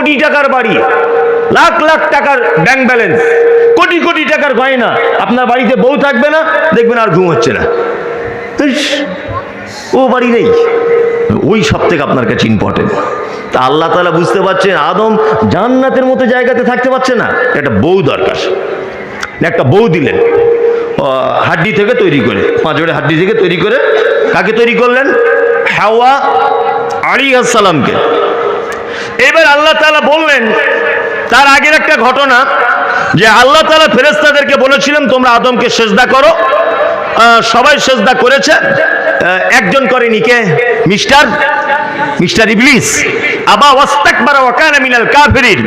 কোটি টাকার বাড়ি, লাখ লাখ টাকার ব্যাংক ব্যালেন্স কোটি কোটি টাকার গয়না, আপনার বাড়িতে বউ থাকবে না, দেখবেন আর ঘুম হচ্ছে না। ও বাড়ি নেই। ওই সব থেকে আপনার কাছে ইম্পর্টেন্ট তা আল্লাহ তালা বুঝতে পারছেন, আদম জান্নাতের মতো জায়গাতে থাকতে পারছে না, একটা বউ দরকার। একটা বউ দিলেন হাড্ডি থেকে তৈরি করে পাঁচড়ে হাড্ডি থেকে তৈরি করে, কাকে তৈরি করলেন? হাওয়া আলী আসসালামকে এবার আল্লাহ তালা বললেন তার আগের একটা ঘটনা যে আল্লাহ তালা ফেরেশতাদেরকে বলেছিলেন তোমরা আদমকে সেজদা করো। সবাই সেজদা করেছে। একজন করেনি কে? মিস্টার? মিস্টার ইবলিস। আবা ওয়াস্তাকবারা ওয়া কানা মিনাল কাফিরিন।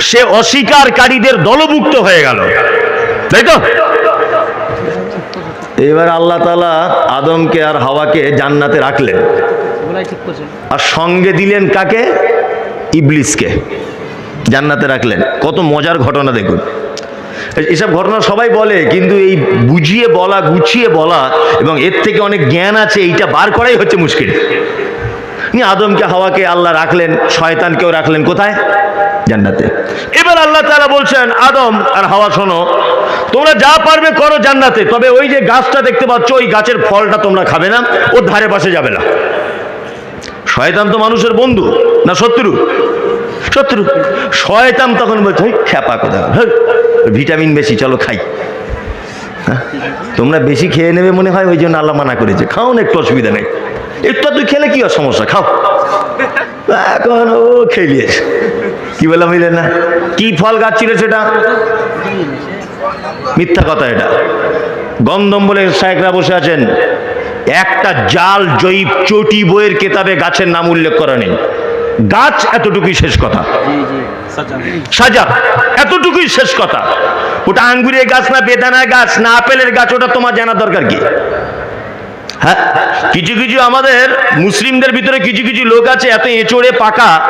সে অস্বীকারীদের দলভুক্ত হয়ে গেল। তাই তো? এবার আল্লাহ তাআলা আদমকে আর হাওয়াকে জান্নাতে রাখলেন। আর সঙ্গে দিলেন কাকে? ইবলিসকে জান্নাতে রাখলেন। কত মজার ঘটনা দেখুন। এসব ঘটনা সবাই বলে, কিন্তু এই বুঝিয়ে বলা, গুছিয়ে বলা এবং এর থেকে অনেক জ্ঞান আছে, এইটা বার করাই হচ্ছে মুশকিল। নিয়ে আদমকে, হাওয়াকে আল্লাহ রাখলেন, শয়তানকেও রাখলেন কোথায়? জান্নাতে। এবার আল্লাহ তারা বলছেন, আদম আর হাওয়া শোনো, তোমরা যা পারবে করো জান্নাতে, তবে ওই যে গাছটা দেখতে পাচ্ছ, ওই গাছের ফলটা তোমরা খাবে না, ওর ধারে পাশে যাবে না। শয়তান তো মানুষের বন্ধু, না শত্রু? শত্রু। শয়তান তখন বলছে "হেই, খ্যাপা কথা? ভিটামিন বেশি চলো খাই। হ্যাঁ? তোমরা বেশি খেয়ে নেবে মনে হয় ওই জন্য আল্লাহ মানা করেছে। খাও না একটু অসুবিধা নেই। একটু তুই খেলে কি সমস্যা খাও। এখন ও খেলিয়ে কি বললাম বুঝলে না? কি ফল গাছ ছিল সেটা? মিথ্যা কথা এটা। গন্ধম বলে শায়করা বসে আছেন। একটা জাল জয়ীব চটি বইয়ের কেতাবে গাছের নাম উল্লেখ করা নেই। গাছ এতটুকুই শেষ কথা। সাজা। এতটুকুই শেষ কথা। ওটা আঙ্গুরের গাছ না বেদানার গাছ না আপেলের গাছ ওটা তোমার জানা দরকার কি? হ্যাঁ? কিছু কিছু আমাদের মুসলিমদের ভিতরে কিছু কিছু লোক আছে এত এঁচড়ে পাকা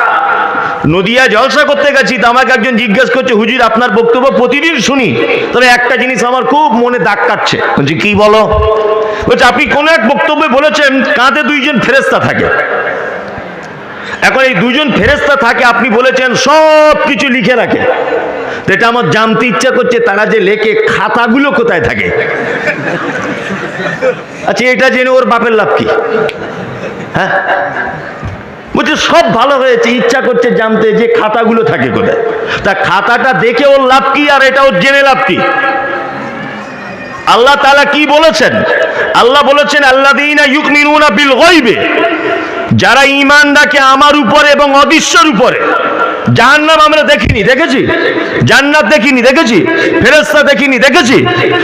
নদিয়া জলসা করতে গেছি তো আমাকে একজন জিজ্ঞেস করছে হুজুর আপনার বক্তব্য প্রতিদিন শুনি। তবে একটা জিনিস আমার খুব মনে দাগ কাটছে। বলছি কি বলো? বলছে আপনি কোন এক বক্তব্যে বলেছেন কাঁধে দুইজন ফেরেস্তা থাকে। এখন এই দুজন ফেরেস্তা থাকে, আপনি বলেছেন সব কিছু লিখে রাখে। এটা আমার জানতে ইচ্ছা করছে, তারা যে লেখে খাতাগুলো কোথায় থাকে? আচ্ছা এটা জেনে ওর বাপের লাভ কি? হ্যাঁ? বলছে, সব ভালো হয়েছে, ইচ্ছা করছে জানতে যে খাতাগুলো থাকে কোথায়। তা খাতাটা দেখে ওর লাভ কি, আর এটা ওর জেনে লাভ কি? আল্লাহ তালা কি বলেছেন? আল্লাহ বলেছেন আল্লাহ দিনা ইউকমিনুনা বিল গায়বে। যারা ইমান রাখে আমার উপরে এবং অদৃশ্যর উপরে, জাহান্নাম আমরা দেখিনি, দেখেছি? জান্নাত দেখিনি, দেখেছি? ফেরেস্তা দেখিনি, দেখেছি?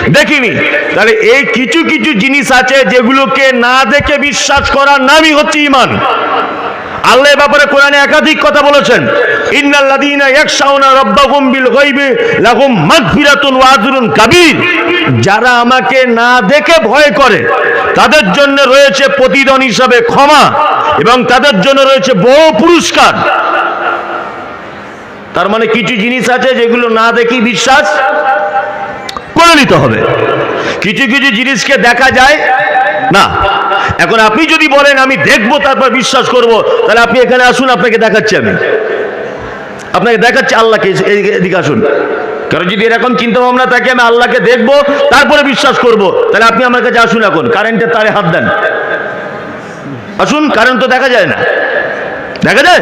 দেখিনি। তাহলে এই কিছু কিছু জিনিস আছে যেগুলোকে না দেখে বিশ্বাস করার নামই হচ্ছে ইমান আল্লাহ ব্যাপারে কোরআনে একাধিক কথা বলেছেন। যারা আমাকে না দেখে ভয় করে, তাদের জন্য রয়েছে প্রতিদান হিসাবে ক্ষমা এবং তাদের জন্য রয়েছে বহু পুরস্কার। তার মানে কিছু জিনিস আছে যেগুলো না দেখি বিশ্বাস করে নিতে হবে। কিছু কিছু জিনিসকে দেখা যায়, না। এখন আপনি যদি বলেন আমি দেখব, তারপর বিশ্বাস করব, তাহলে আপনি এখানে আসুন, আপনাকে দেখাচ্ছি আমি। আপনাকে দেখাচ্ছি আল্লাহকে এদিকে আসুন। কারণ যদি এরকম চিন্তা ভাবনা থাকে, আমি আল্লাহকে দেখব, তারপরে বিশ্বাস করব। তাহলে আপনি আমার কাছে আসুন এখন কারেন্টের তারে হাত দেন। আসুন কারেন্ট তো দেখা যায় না। দেখা যায়?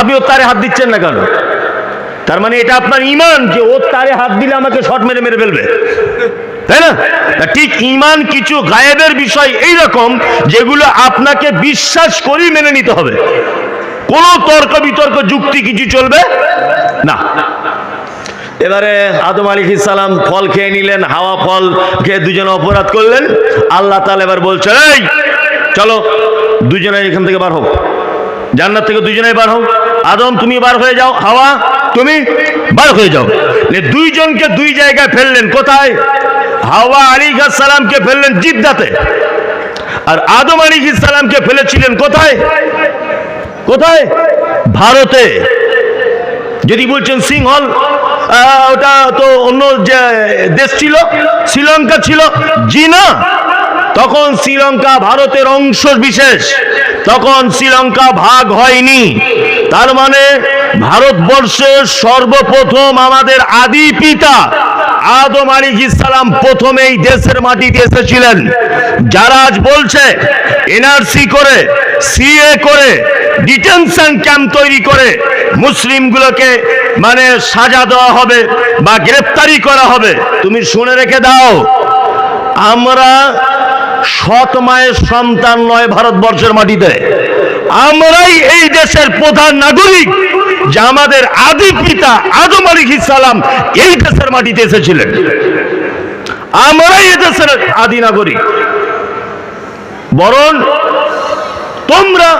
আপনি ওর তারে হাত দিচ্ছেন না কেন? তার মানে এটা আপনার ইমান, যে ওর তারে হাত দিলে আমাকে শর্ট মেরে মেরে ফেলবে। তাই না? ঠিক ইমান কিছু গায়েবের বিষয় এই রকম যেগুলো আপনাকে বিশ্বাস করেই মেনে নিতে হবে। কোনো তর্ক বিতর্ক, যুক্তি কিছু চলবে? না। এবারে আদম আলী সালাম ফল খেয়ে নিলেন, হাওয়া ফল খেয়ে দুজনে অপরাধ করলেন। আল্লাহ তাআলা এবার বলছে এই, চলো, দুজনে এখান থেকে বার হোক। জান্নাত থেকে দুজনে বার হোক। আদম, তুমি বার হয়ে যাও। হাওয়া, তুমি বার হয়ে যাও। দুইজনকে দুই জায়গায় ফেললেন, কোথায়? হাওয়া আলী সালামকে ফেললেন জিদ্দাতে। আর আদম আলী সালামকে ফেলেছিলেন কোথায়? কোথায়? ভারতে। যদি বলছেন সিংহল ওটা তো অন্য যে দেশ ছিল, শ্রীলঙ্কা ছিল। জি না। তখন শ্রীলঙ্কা ভারতের অংশ বিশেষ। তখন শ্রীলঙ্কা ভাগ হয়নি। তার মানে ভারতবর্ষের সর্বপ্রথম আমাদের আদি পিতা আদম আলী ইসালাম প্রথম এই দেশের মাটিতে এসেছিলেন। যারা আজ বলছে এনআরসি করে সিএ করে ডিটেনশন ক্যাম্প তৈরি করে, মুসলিমগুলোকে মানে সাজা দেওয়া হবে বা গ্রেপ্তারি করা হবে, তুমি শুনে রেখে দাও। আমরা সৎ মায়ের সন্তান নয় ভারতবর্ষের মাটিতে। আমরাই এই দেশের প্রধান নাগরিক। যে আমাদের আদি পিতা আদম আলী সালাম এই দেশের মাটিতে এসেছিলেন। আমরাই এই দেশের আদি নাগরিক। বরং তোমরা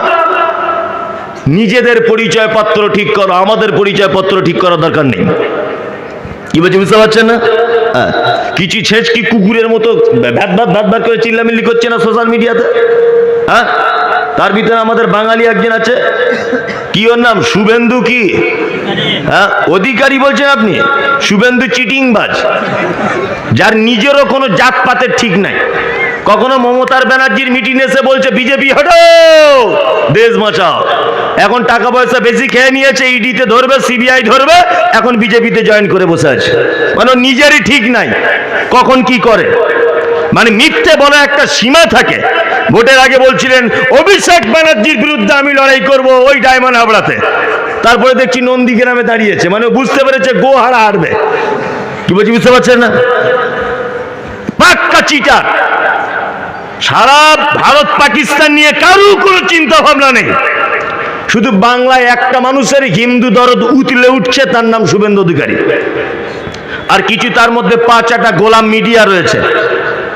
নিজেদের পরিচয় পত্র ঠিক করো, আমাদের পরিচয় পত্র ঠিক করার দরকার নেই। কি বলছি, বুঝতে পারছেন না? হ্যাঁ। কিছু ছেঁচ কি কুকুরের মতো ভ্যাট ভ্যাট ভ্যাট ভ্যাট করে চিল্লামিল্লি করছে না সোশ্যাল মিডিয়াতে? হ্যাঁ? তার ভিতরে আমাদের বাঙালি একজন আছে কি ওর নাম শুভেন্দু কি? হ্যাঁ অধিকারী বলছেন আপনি। শুভেন্দু চিটিংবাজ। যার নিজেরও কোনো জাতপাতের ঠিক নাই। কখনো মমতার ব্যানার্জির মিটিং এসে বলছে, বিজেপি, হটো! দেশ বাঁচাও! এখন টাকা পয়সা বেশি খেয়ে নিয়েছে, ইডিতে ধরবে, সিবিআই ধরবে, এখন বিজেপিতে জয়েন করে বসে আছে। মানে নিজেরই ঠিক নাই। কখন কি করে? মানে মিথ্যে বলা একটা সীমা থাকে। ভোটের আগে বলছিলেন, অভিষেক ব্যানার্জির বিরুদ্ধে আমি লড়াই করব ওই ডায়মন্ড হাবড়াতে। তারপরে দেখছি নন্দীগ্রামে দাঁড়িয়েছে মানে বুঝতে পেরেছে গো হারা হারবে। কি বলছি, বুঝতে পারছেন না? পাক্কা চিটার। সারা ভারত পাকিস্তান নিয়ে কারও কোনো চিন্তা ভাবনা নেই। শুধু বাংলায় একটা মানুষের হিন্দু দরদ উতলে উঠছে, তার নাম শুভেন্দু অধিকারী। আর কিছু তার মধ্যে পাঁচ একটা গোলাম মিডিয়া রয়েছে।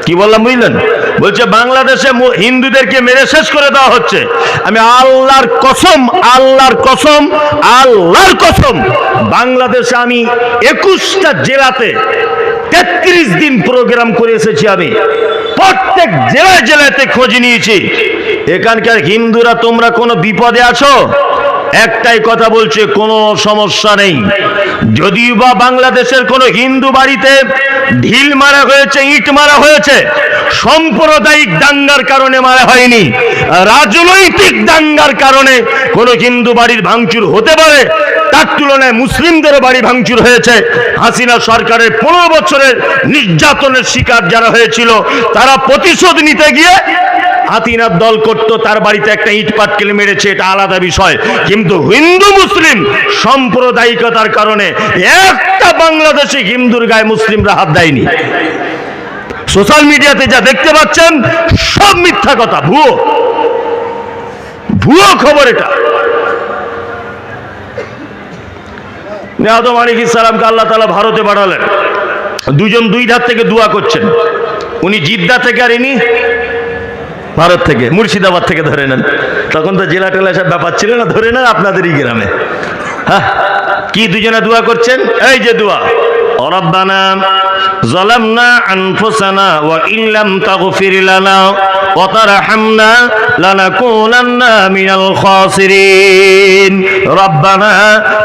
কি বললাম, বুঝলেন? বলছে, বাংলাদেশে হিন্দুদেরকে মেরে শেষ করে দেওয়া হচ্ছে। আমি আল্লাহর কসম আল্লাহর কসম আল্লাহর কসম, বাংলাদেশে আমি একুশটা জেলাতে তেত্রিশ দিন প্রোগ্রাম করে এসেছি আমি। প্রত্যেক জেলায় জেলাতে খোঁজ নিয়েছি। এখানকার হিন্দুরা তোমরা কোনো বিপদে আছো? একটাই কথা বলছে, কোনো সমস্যা নেই। যদিও বা বাংলাদেশের কোনো হিন্দু বাড়িতে ঢিল মারা হয়েছে, ইট মারা হয়েছে, সাম্প্রদায়িক দাঙ্গার কারণে মারা হয়নি, রাজনৈতিক দাঙ্গার কারণে কোনো হিন্দু বাড়ির ভাঙচুর হতে পারে, তার তুলনায় মুসলিমদের বাড়ি ভাঙচুর হয়েছে। হাসিনা সরকারের পনেরো বছরের নির্যাতনের শিকার যারা হয়েছিল, তারা প্রতিশোধ নিতে গিয়ে হাতিনার দল করত, তার বাড়িতে একটা ইট পাটকেল মেরেছে, এটা আলাদা বিষয়। কিন্তু হিন্দু মুসলিম সাম্প্রদায়িকতার কারণে একটা বাংলাদেশে হিন্দুর গায়ে মুসলিমরা হাত দেয়নি। সোশ্যাল মিডিয়াতে যা দেখতে পাচ্ছেন, সব মিথ্যা কথা, ভুয়ো। ভুয়ো খবর এটা। আদম আলী ইসালামকে আল্লাহ তালা ভারতে পাঠালেন। দুজন দুই ধার থেকে দোয়া করছেন। উনি জিদ্দা থেকে আর ইনি ভারত থেকে, মুর্শিদাবাদ থেকে ধরে নেন। তখন তো জেলা টেলা সব ব্যাপার ছিল না, ধরে নেন আপনাদেরই গ্রামে। হ্যাঁ কি দুজনে দোয়া করছেন? এই যে দোয়া। রব্বানা ظلمنا أنفسنا وإن لم تغفر لنا وترحمنا لنكونن من الخاسرين ربنا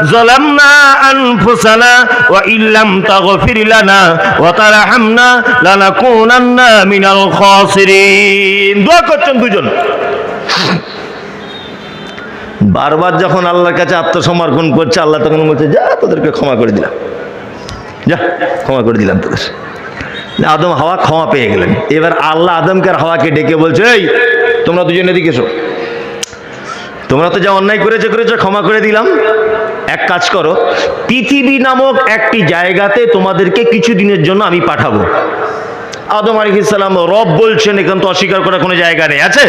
ظلمنا أنفسنا وإن لم تغفر لنا وترحمنا لنكونن من الخاسرين দোয়া করছেন দুজন বারবার যখন আল্লাহর কাছে আত্মসমর্পণ করছে আল্লাহ তখন বলছে যা তোদেরকে ক্ষমা করে দিলাম যা, ক্ষমা করে দিলাম তোদের। আদম হাওয়া ক্ষমা পেয়ে গেলেন। এবার আল্লাহ আদমকে আর হাওয়াকে ডেকে বলছে, এই, তোমরা দুজন এদিকে এসো। তোমরা তো যা অন্যায় করেছে, করেছ, ক্ষমা করে দিলাম। এক কাজ করো, পৃথিবী নামক একটি জায়গাতে তোমাদেরকে কিছু দিনের জন্য আমি পাঠাবো। আদম আলিহিসাল্লাম রব বলছেন, এখান তো অস্বীকার করার কোনো জায়গা নেই, আছে?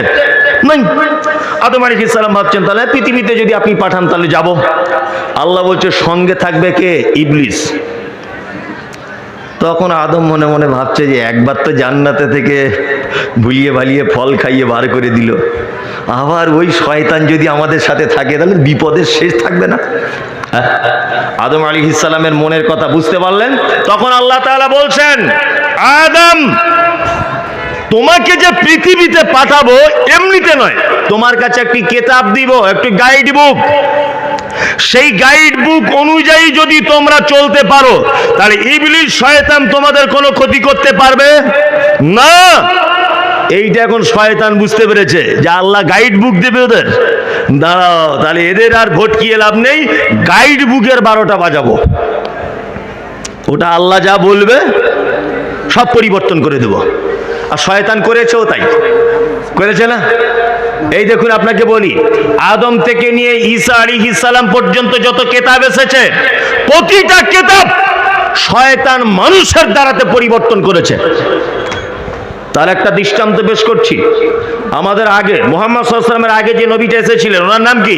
আদম আলিহিসাল্লাম ভাবছেন, তাহলে পৃথিবীতে যদি আপনি পাঠান, তাহলে যাব। আল্লাহ বলছে, সঙ্গে থাকবে কে? ইবলিস। তখন আদম মনে মনে ভাবছে যে একবার তো জান্নাতে থেকে ভুলিয়ে ভালিয়ে ফল খাইয়ে বার করে দিল। আবার ওই শয়তান যদি আমাদের সাথে থাকে, তাহলে বিপদের শেষ থাকবে না। হ্যাঁ? আদম আলী ইসালামের মনের কথা বুঝতে পারলেন? তখন আল্লাহ তাআলা বলছেন, আদম, তোমাকে যে পৃথিবীতে পাঠাবো এমনিতে নয়। তোমার কাছে একটি কেতাব দিব, একটি গাইড বুক সেই গাইড বুক অনুযায়ী যদি তোমরা চলতে পারো, তাহলে ইবলিশ শয়তান তোমাদের কোনো ক্ষতি করতে পারবে? না! এইটা এখন শয়তান বুঝতে পেরেছে যে আল্লাহ গাইড বুক দেবে ওদের। দাঁড়াও, তাহলে এদের আর ভটকিয়ে লাভ নেই গাইড বুকের বারোটা বাজাবো। ওটা আল্লাহ যা বলবে, সব পরিবর্তন করে দেব। আর শয়তান করেছেও তাই। করেছে না? এই দেখুন আপনাকে বলি, আদম থেকে নিয়ে ঈসা আলী ইসালাম পর্যন্ত যত কেতাব এসেছে, প্রতিটা কেতাব শয়তান মানুষের দ্বারাতে পরিবর্তন করেছে। তার একটা দৃষ্টান্ত পেশ করছি। আমাদের আগে, মোহাম্মদ সাল্লামের আগে যে নবীটা এসেছিলেন, ওনার নাম কি?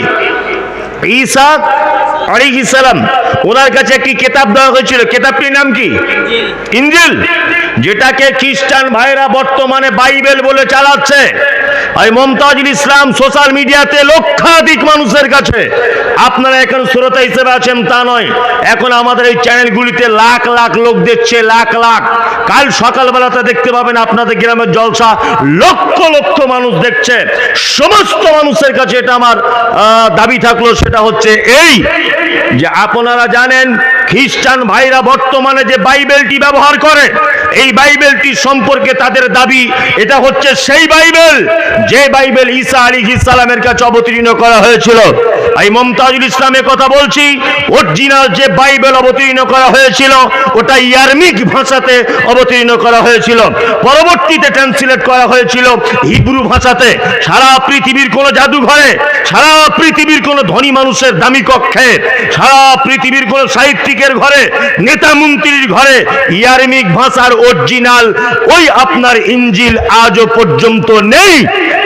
ঈসা আলাইহিস ইসালাম ওনার কাছে একটি কেতাব দেওয়া হয়েছিল। কেতাবটির নাম কি? ইঞ্জিল। যেটাকে খ্রিস্টান ভাইরা বর্তমানে বাইবেল বলে চালাচ্ছে। আর মমতাজুল ইসলাম সোশ্যাল মিডিয়াতে লক্ষাধিক মানুষের কাছে। আপনারা এখন শ্রোতা হিসেবে আছেন, তা নয়। এখন আমাদের এই চ্যানেলগুলিতে লাখ লাখ লোক দেখছে, লাখ লাখ। কাল সকালবেলাতে দেখতে পাবেন আপনাদের গ্রামের জলসা লক্ষ লক্ষ মানুষ দেখছে। সমস্ত মানুষের কাছে এটা আমার দাবি থাকল, সেটা হচ্ছে এই যে আপনারা জানেন খ্রিস্টান ভাইরা বর্তমানে যে বাইবেলটি ব্যবহার করে এই বাইবেলটি সম্পর্কে তাদের দাবি, এটা হচ্ছে সেই বাইবেল যে বাইবেল ঈসা আলী ইসলামের কাছে অবতীর্ণ করা হয়েছিল। এই মমতাজুল ইসলামের কথা বলছি অরিজিনাল যে বাইবেল অবতীর্ণ করা হয়েছিল, ওটা ইয়ারমিক ভাষাতে অবতীর্ণ করা হয়েছিল। পরবর্তীতে ট্রান্সলেট করা হয়েছিল হিব্রু ভাষাতে। সারা পৃথিবীর কোন জাদুঘরে, সারা পৃথিবীর কোন ধনী মানুষের দামি কক্ষে, সারা পৃথিবীর কোন সাহিত্যিকের ঘরে, নেতা মন্ত্রীর ঘরে ইয়ারমিক ভাষার অরিজিনাল ওই আপনার ইঞ্জিল আজও পর্যন্ত নেই।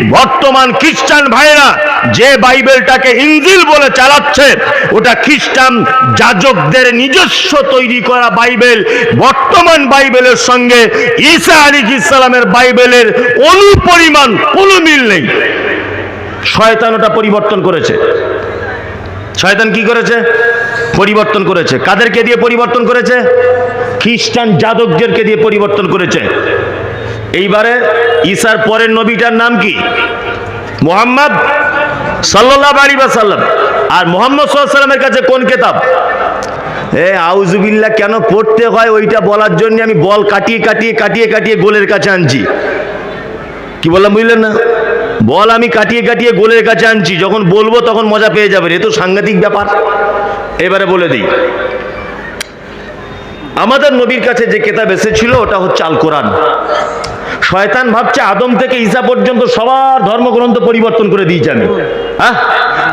বর্তমান খ্রিস্টান ভাইরা যে বাইবেলটাকে ইঞ্জিল বলে চালাচ্ছে, ওটা খ্রিস্টান যাজকদের নিজস্ব তৈরি করা বাইবেল। বর্তমান বাইবেলের সঙ্গে ঈসা আলী ইসলামের বাইবেলের অনুপরিমাণ কোনো মিল নেই। শয়তান ওটা পরিবর্তন করেছে। শয়তান কি করেছে? পরিবর্তন করেছে। কাদেরকে দিয়ে পরিবর্তন করেছে? খ্রিস্টান যাদকদেরকে দিয়ে পরিবর্তন করেছে। এইবারে ঈশার পরের নবীটার নাম কি? মোহাম্মদ সাল্লাহ আলী সাল্লাম আর মোহাম্মদ সাল্লামের কাছে কোন কেতাব? এ আউজুবিল্লাহ কেন পড়তে হয় ওইটা বলার জন্য আমি বল কাটিয়ে কাটিয়ে কাটিয়ে কাটিয়ে গোলের কাছে আনছি। কি বললাম বুঝলেন না? বল আমি কাটিয়ে কাটিয়ে গোলের কাছে আনছি। যখন বলব তখন মজা পেয়ে যাবেন। এ তো সাংঘাতিক ব্যাপার। এবারে বলে দিই। আমাদের নবীর কাছে যে কেতাব এসেছিল, ওটা হচ্ছে আল কোরআন শয়তান ভাবছে আদম থেকে ঈসা পর্যন্ত সবার ধর্মগ্রন্থ পরিবর্তন করে দিয়েছি আমি। হ্যাঁ?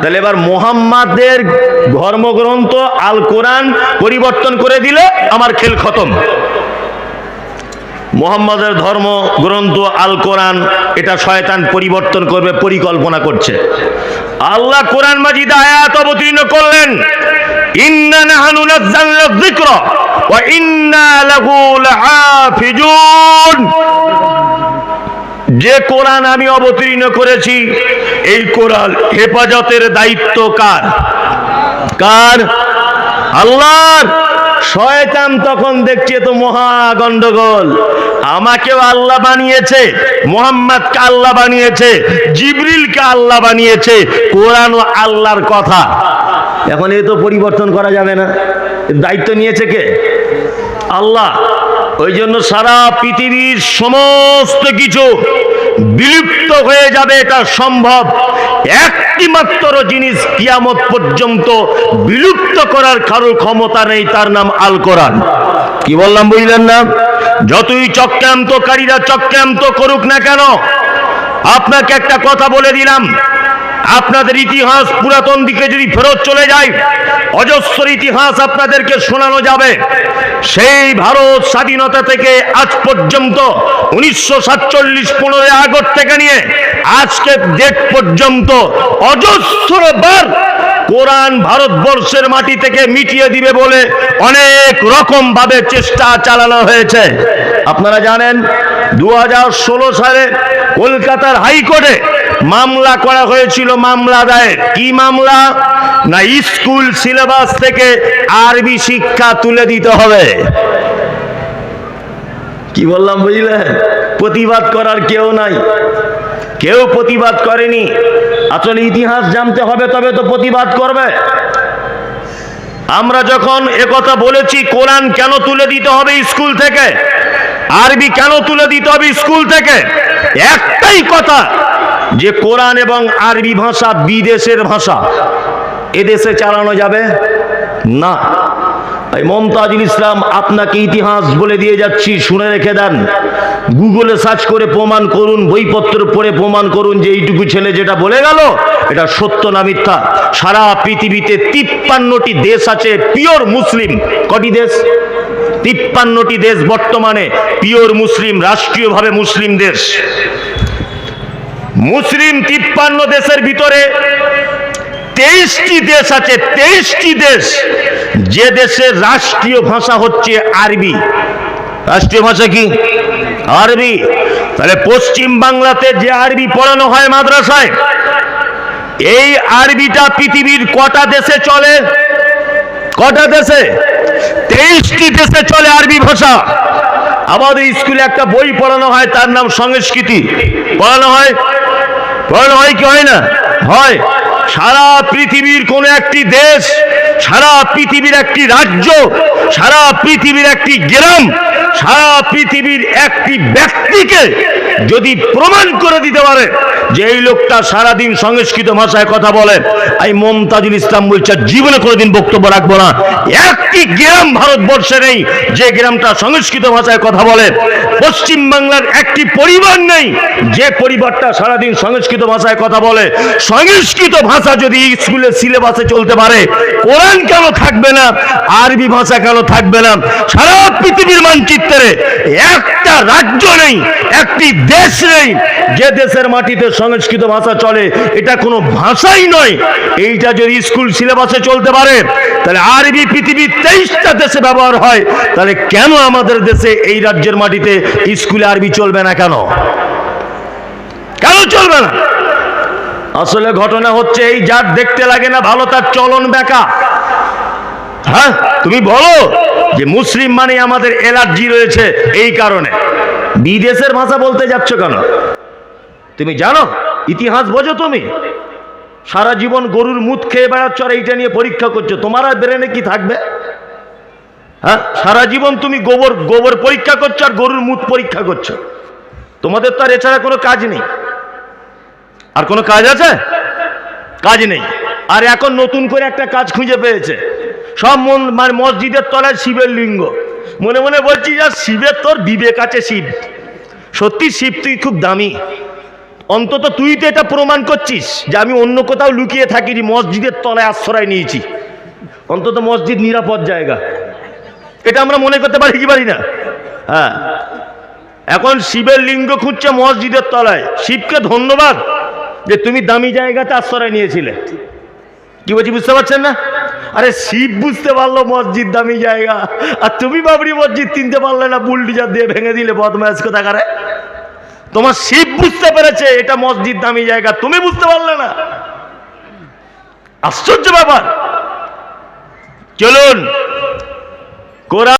তাহলে এবার মোহাম্মদের ধর্মগ্রন্থ আল কোরআন পরিবর্তন করে দিলে আমার খেল খতম। মোহাম্মদের ধর্ম গ্রন্থ আল কোরআন এটা শয়তান পরিবর্তন করবে, পরিকল্পনা করছে। আল্লাহ কোরআন মাজিদ আয়াত অবতীর্ণ করলেন। যে কোরআন আমি অবতীর্ণ করেছি, এই কোরআন হেফাজতের দায়িত্ব কার? কার? আল্লাহর। শয়তান তখন দেখছে তো মহা গন্ডগোল। আমাকেও আল্লাহ বানিয়েছে, মোহাম্মদকে আল্লাহ বানিয়েছে, জিবরিলকে আল্লাহ বানিয়েছে কোরআন ও আল্লাহর কথা। এখন এ তো পরিবর্তন করা যাবে না। দায়িত্ব নিয়েছে কে? আল্লাহ। ওই জন্য সারা পৃথিবীর সমস্ত কিছু বিলুপ্ত হয়ে যাবে, এটা সম্ভব। একটি মাত্র জিনিস কিয়ামত পর্যন্ত বিলুপ্ত করার কারোর ক্ষমতা নেই, তার নাম আল কোরআন। কি বললাম, বুঝলেন না? যতই চক্রান্তকারীরা চক্রান্ত করুক না কেন, আপনাকে একটা কথা বলে দিলাম। আপনাদের ইতিহাস পুরাতন দিকে যদি ফেরত চলে যায়, অজস্র ইতিহাস আপনাদেরকে শোনানো যাবে। সেই ভারত স্বাধীনতা থেকে আজ পর্যন্ত, উনিশশো সাতচল্লিশ পনেরোই আগস্ট থেকে নিয়ে আজকে ডেট পর্যন্ত অজস্র বার কোরআন ভারতবর্ষের মাটি থেকে মিটিয়ে দিবে বলে অনেক রকম ভাবে চেষ্টা চালানো হয়েছে। আপনারা জানেন দু হাজার ষোলো সালে কলকাতার হাইকোর্টে মামলা করা হয়েছিল মামলা দায়ের। কি মামলা? না স্কুল সিলেবাস থেকে আরবি শিক্ষা তুলে দিতে হবে। কি বললাম বুঝলেন প্রতিবাদ করার কেউ নাই। কেউ প্রতিবাদ করেনি। আসলে ইতিহাস জানতে হবে তবে তো প্রতিবাদ করবে। আমরা যখন একথা বলেছি কোরআন কেন তুলে দিতে হবে স্কুল থেকে? আরবি কেন তুলে দিতে হবে স্কুল থেকে? একটাই কথা যে কোরআন এবং আরবি ভাষা বিদেশের ভাষা, এদেশে চালানো যাবে? না। মমতাজুল ইসলাম আপনাকে ইতিহাস বলে দিয়ে যাচ্ছি, শুনে রেখে দেন। গুগলে সার্চ করে প্রমাণ করুন, বইপত্র পড়ে প্রমাণ করুন যে এইটুকু ছেলে যেটা বলে গেল, এটা সত্য না মিথ্যা। সারা পৃথিবীতে তিপ্পান্নটি দেশ আছে, পিওর মুসলিম। কটি দেশ? তিপ্পান্নটি দেশ বর্তমানে পিওর মুসলিম, রাষ্ট্রীয়ভাবে মুসলিম দেশ। মুসলিম তিপ্পান্ন দেশের ভিতরে তেইশটি দেশ আছে, তেইশটি দেশ। যে দেশের রাষ্ট্রীয় ভাষা হচ্ছে আরবি। রাষ্ট্রীয় ভাষা কি? আরবি। তাহলে পশ্চিম বাংলাতে যে আরবি পড়ানো হয় মাদ্রাসায়, এই আরবিটা পৃথিবীর কটা দেশে চলে? কটা দেশে? তেইশটি দেশে চলে আরবি ভাষা। আমাদের স্কুলে একটা বই পড়ানো হয়, তার নাম সংস্কৃতি। পড়ানো হয় পড়ানো হয় কি হয় না? হয়। সারা পৃথিবীর কোন একটি দেশ, সারা পৃথিবীর একটি রাজ্য, সারা পৃথিবীর একটি গ্রাম, সারা পৃথিবীর একটি ব্যক্তিকে যদি প্রমাণ করে দিতে পারে যে এই লোকটা সারাদিন সংস্কৃত ভাষায় কথা বলে, এই মমতাজুল ইসলাম বলছে, জীবনে কোনোদিন বক্তব্য রাখব না। একটি গ্রাম ভারতবর্ষে নেই যে গ্রামটা সংস্কৃত ভাষায় কথা বলে। পশ্চিম বাংলার একটি পরিবার নেই যে পরিবারটা সারাদিন সংস্কৃত ভাষায় কথা বলে। সংস্কৃত ভাষা যদি স্কুলের সিলেবাসে চলতে পারে, কোরআন কেন থাকবে না, আরবি ভাষা কেন থাকবে না? সারা পৃথিবীর মানচিত্রে একটা রাজ্য নেই, একটি দেশ নেই, যে দেশের মাটিতে সংস্কৃত ভাষা চলে, এটা কোনো ভাষাই নয়। এইটা যদি স্কুল সিলেবাসে চলতে পারে, তাহলে আরবি পৃথিবীর তেইশটা দেশে ব্যবহার হয়। তাহলে কেন আমাদের দেশে এই রাজ্যের মাটিতে স্কুলে আরবি চলবে না কেন? কেন চলবে না? আসলে ঘটনা হচ্ছে এই, যার দেখতে লাগে না ভালো, তার চলন বেকা হ্যাঁ তুমি বলো যে মুসলিম মানে আমাদের এলার্জি রয়েছে এই কারণে। বিদেশের ভাষা বলতে যাচ্ছ কেন? তুমি জানো? ইতিহাস বোঝো তুমি। সারা জীবন গরুর মুখ খেয়ে বেড়াচ্ছ আর এইটা নিয়ে পরীক্ষা করছ। তোমার আর ব্রেনে কি থাকবে? হ্যাঁ? সারা জীবন তুমি গোবর গোবর পরীক্ষা করছ আর গরুর মুখ পরীক্ষা করছ। তোমাদের তো আর এছাড়া কোনো কাজ নেই। আর কোনো কাজ আছে? কাজ নেই। আর এখন নতুন করে একটা কাজ খুঁজে পেয়েছে। সব মন মানে মসজিদের তলায় শিবের লিঙ্গ। মনে মনে বলছি যা শিবের তোর বিবেক আছে, শিব। সত্যি শিব, তুই খুব দামি। অন্তত তুই তো এটা প্রমাণ করছিস যে আমি অন্য কোথাও লুকিয়ে থাকিনি, মসজিদের তলায় আশ্রয় নিয়েছি। অন্তত মসজিদ নিরাপদ জায়গা। এটা আমরা মনে করতে পারি কি পারি না? হ্যাঁ। এখন শিবের লিঙ্গ খুঁজছে মসজিদের তলায়। শিবকে ধন্যবাদ যে তুমি দামি জায়গাতে আশ্রয় নিয়েছিলে। কি বলছি, বুঝতে পারছেন না? আরে শিব বুঝতে পারল মসজিদ দামি জায়গা। আর তুমি বাবরি মসজিদ কিনতে পারলে না, বুলডিজার দিয়ে ভেঙে দিলে বদমাস কোথাকারে? তোমার শিব বুঝতে পেরেছে এটা মসজিদ দামি জায়গা, তুমি বুঝতে পারলে না। আশ্চর্য ব্যাপার। চলুন। কোরআন